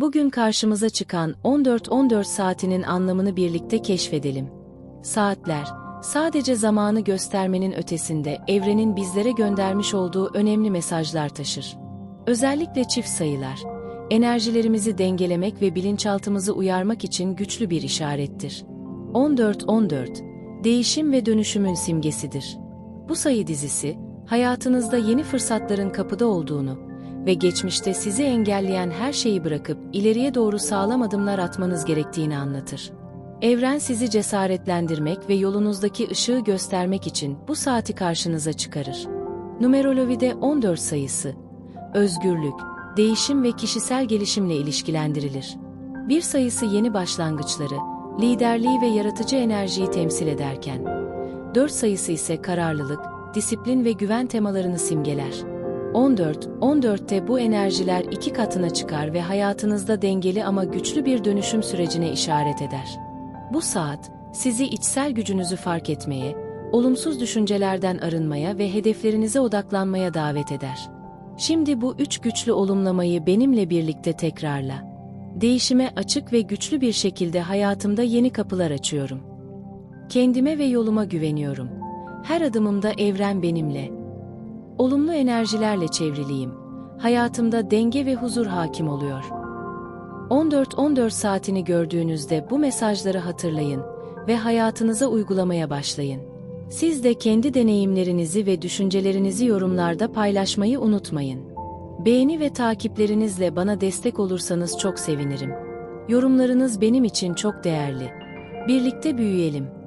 Bugün karşımıza çıkan 14-14 saatinin anlamını birlikte keşfedelim. Saatler, sadece zamanı göstermenin ötesinde evrenin bizlere göndermiş olduğu önemli mesajlar taşır. Özellikle çift sayılar, enerjilerimizi dengelemek ve bilinçaltımızı uyarmak için güçlü bir işarettir. 14-14, değişim ve dönüşümün simgesidir. Bu sayı dizisi, hayatınızda yeni fırsatların kapıda olduğunu ve geçmişte sizi engelleyen her şeyi bırakıp ileriye doğru sağlam adımlar atmanız gerektiğini anlatır. Evren sizi cesaretlendirmek ve yolunuzdaki ışığı göstermek için bu saati karşınıza çıkarır. Numerolojide 14 sayısı, özgürlük, değişim ve kişisel gelişimle ilişkilendirilir. Bir sayısı yeni başlangıçları, liderliği ve yaratıcı enerjiyi temsil ederken, dört sayısı ise kararlılık, disiplin ve güven temalarını simgeler. 14, 14'te bu enerjiler iki katına çıkar ve hayatınızda dengeli ama güçlü bir dönüşüm sürecine işaret eder. Bu saat, sizi içsel gücünüzü fark etmeye, olumsuz düşüncelerden arınmaya ve hedeflerinize odaklanmaya davet eder. Şimdi bu üç güçlü olumlamayı benimle birlikte tekrarla. Değişime açık ve güçlü bir şekilde hayatımda yeni kapılar açıyorum. Kendime ve yoluma güveniyorum. Her adımımda evren benimle. Olumlu enerjilerle çevriliyim. Hayatımda denge ve huzur hakim oluyor. 14-14 saatini gördüğünüzde bu mesajları hatırlayın ve hayatınıza uygulamaya başlayın. Siz de kendi deneyimlerinizi ve düşüncelerinizi yorumlarda paylaşmayı unutmayın. Beğeni ve takiplerinizle bana destek olursanız çok sevinirim. Yorumlarınız benim için çok değerli. Birlikte büyüyelim.